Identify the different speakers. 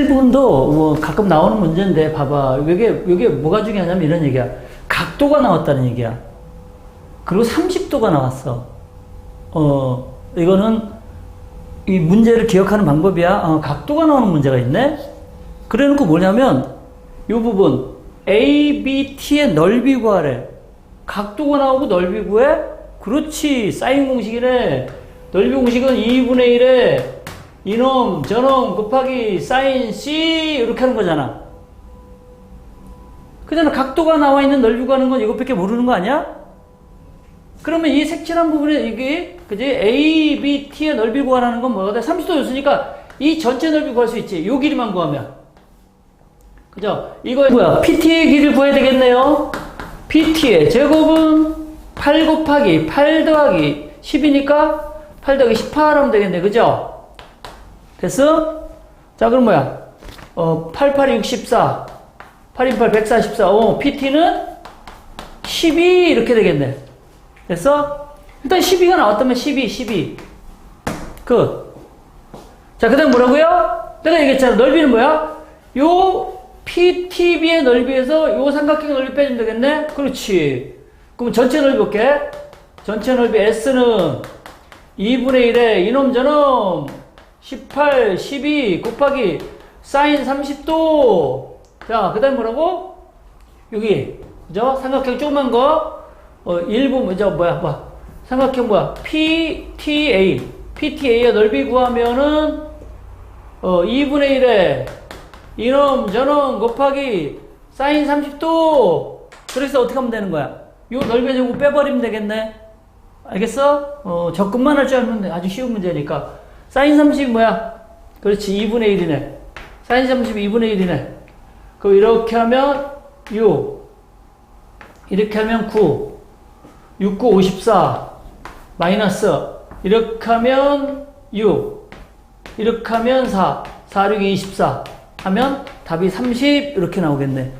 Speaker 1: 17번도 뭐 가끔 나오는 문제인데 봐봐. 이게 이게 뭐가 중요하냐면 이런 얘기야. 각도가 나왔다는 얘기야. 그리고 30도가 나왔어. 어, 이거는 이 문제를 기억하는 방법이야. 어, 각도가 나오는 문제가 있네. 그래 놓고 뭐냐면 이 부분 A, B, T의 넓이 구하래. 각도가 나오고 넓이 구해? 그렇지. 사인 공식이래. 넓이 공식은 2분의 1에 이놈, 저놈 곱하기 사인 C 이렇게 하는 거잖아. 그잖아. 각도가 나와 있는 넓이 구하는 건 이것밖에 모르는 거 아니야? 그러면 이 색칠한 부분에 이게 그지 A, B, T의 넓이 구하라는 건 뭐가 돼? 30도 줬으니까 이 전체 넓이 구할 수 있지. 요 길이만 구하면. 그죠? 이거 뭐야? PT의 길이를 구해야 되겠네요. PT의 제곱은 8 곱하기 8 더하기 10이니까 8 더하기 18 하면 되겠네. 그죠? 됐어? 자, 그럼 뭐야? 어, 8, 8, 64. 8, 8, 144. 어, PT는 12 이렇게 되겠네. 됐어? 일단 12가 나왔다면 12, 12. 끝. 자, 그 다음 뭐라고요? 내가 얘기했잖아. 넓이는 뭐야? 요 PTB의 넓이에서 요 삼각형 넓이 빼주면 되겠네? 그렇지. 그럼 전체 넓이 볼게. 전체 넓이 S는 2분의 1에 이놈 저놈 18, 12 곱하기 사인 30도. 자, 그 다음 뭐라고? 여기. 그죠? 삼각형 조그만 거. 어, 일부, 뭐죠? 뭐야, 뭐. 삼각형 뭐야? PTA. PTA의 넓이 구하면은, 어, 2분의 1에 이놈, 저놈 곱하기 사인 30도. 그래서 어떻게 하면 되는 거야? 요 넓이 제곱 빼버리면 되겠네. 알겠어? 어, 접근만 할 줄 알면 아주 쉬운 문제니까. 사인 30 뭐야? 그렇지. 2분의 1이네. 사인 30 2분의 1이네. 그럼 이렇게 하면 6. 이렇게 하면 9. 6, 9, 54. 마이너스. 이렇게 하면 6. 이렇게 하면 4. 4, 6, 24. 하면 답이 30 이렇게 나오겠네.